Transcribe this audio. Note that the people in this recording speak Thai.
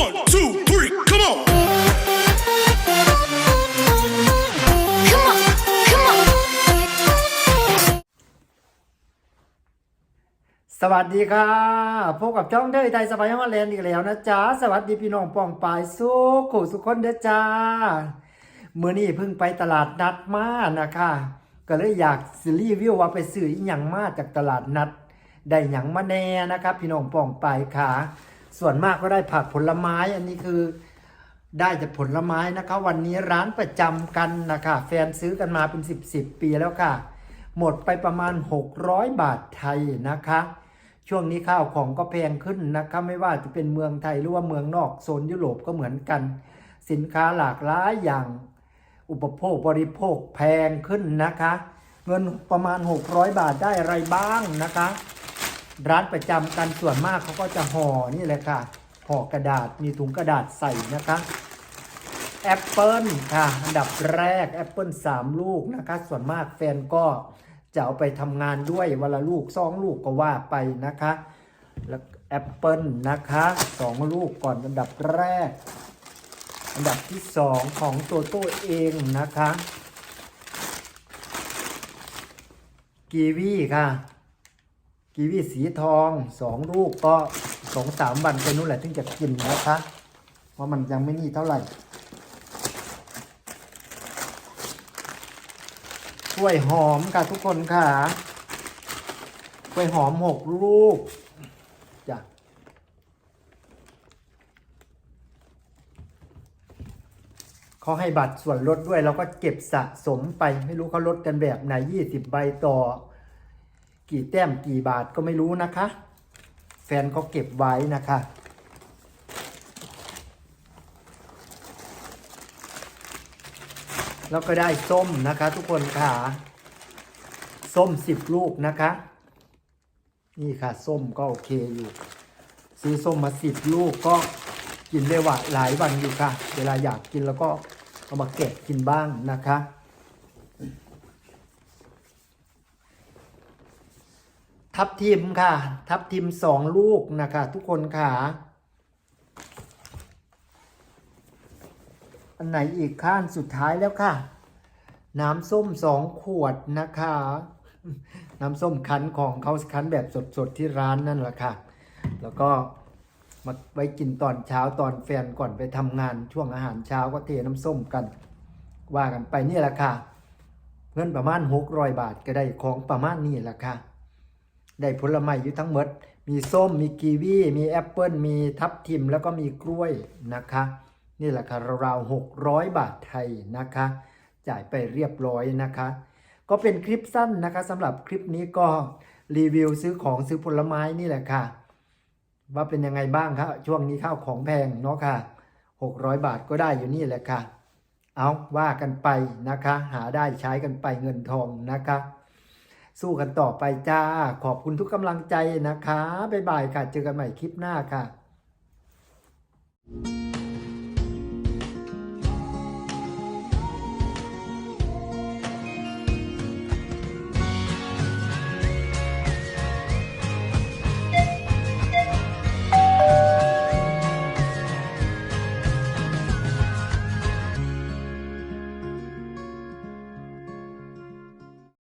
One, two, three, come on. Come on, come on. สวัสดีค่ะพบกับช่องเดยไทยสบายฮอลแลนด์อีกแล้วนะจ๊ะ สวัสดีพี่น้องปองปายสุขสุขคนเด้อจ้าเมื่อนี้เพิ่งไปตลาดนัดมานะคะ ก็เลยอยากสิรีวิวว่าไปซื้ออหย่างมาจากตลาดนัด ได้หยังมาแน่นะครับ พี่น้องปองปายค่ะ ส่วนมากก็ได้ผักผลไม้อันนี้คือได้จากผลไม้นะคะ วันนี้ร้านประจำกันนะคะแฟนซื้อกันมาเป็น10 10ปีแล้วค่ะ หมดไปประมาณ 600 บาทไทยนะคะ ช่วงนี้ข้าวของก็แพงขึ้นนะคะไม่ว่าจะเป็นเมืองไทยหรือว่าเมืองนอกโซนยุโรปก็เหมือนกัน สินค้าหลากหลายอย่างอุปโภคบริโภคแพงขึ้นนะคะ เงินประมาณ 600 บาทได้อะไรบ้างนะคะ ร้านประจำกันส่วนมากเขาก็จะห่อนี่แหละค่ะห่อกระดาษมีถุงกระดาษใส่นะคะแอปเปิลค่ะ อันดับแรกแอปเปิล3ลูกนะคะ ส่วนมากแฟนก็จะเอาไปทำงานด้วยวันละลูกสองลูกก็ว่าไปนะคะ แล้วแอปเปิลนะคะสองลูกก่อนอันดับแรก อันดับที่สองของตัวโต้เองนะคะกีวีค่ะ กีวีสีทองสองลูกก็สองสามวันไปนู่นแหละถึงจะกินนะคะเพราะมันยังไม่นี่เท่าไหร่กล้วยหอมค่ะทุกคนค่ะกล้วยหอมหกลูกจ้ะเขาให้บัตรส่วนลดด้วยเราก็เก็บสะสมไป ไม่รู้เขาลดกันแบบไหนยี่สิบใบต่อ กี่แต้มกี่บาทก็ไม่รู้นะคะ แฟนเขาเก็บไว้นะคะ แล้วก็ได้ส้มนะคะ ทุกคนค่ะ ส้มสิบลูกนะคะ นี่ค่ะส้มก็โอเคอยู่ ซื้อส้มมาสิบลูกก็กินได้ว่าหลายวันอยู่ค่ะ เวลาอยากกินแล้วก็เอามาเก็บกินบ้างนะคะ ทับทิมค่ะ ทับทิมสองลูกนะคะ ทุกคนค่ะ อันไหนอีกข้านสุดท้ายแล้วค่ะ น้ำส้มสองขวดนะคะ น้ำส้มคั้นของเขาคั้นแบบสดๆที่ร้านนั่นแหละค่ะ แล้วก็มาไว้กินตอนเช้าตอนแฟนก่อนไปทำงานช่วงอาหารเช้าก็เทน้ำส้มกัน ว่ากันไปนี่แหละค่ะ เงินประมาณหกร้อยบาทก็ได้ของประมาณนี้แหละค่ะ ได้ผลไม้อยู่ทั้งหมด มีส้มมีกีวี มีแอปเปิลมีทับทิมแล้วก็มีกล้วยนะคะ นี่แหละค่ะราวๆหกร้อยบาทไทยนะคะ จ่ายไปเรียบร้อยนะคะ ก็เป็นคลิปสั้นนะคะสำหรับคลิปนี้ก็รีวิวซื้อของซื้อผลไม้นี่แหละค่ะ ว่าเป็นยังไงบ้างครับช่วงนี้ข้าวของแพงเนาะค่ะ600บาทก็ได้อยู่นี่แหละค่ะ เอาว่ากันไปนะคะ หาได้ใช้กันไปเงินทองนะคะ สู้กันต่อไปจ้า ขอบคุณทุกกำลังใจนะคะ บ๊ายบายค่ะ เจอกันใหม่คลิปหน้าค่ะ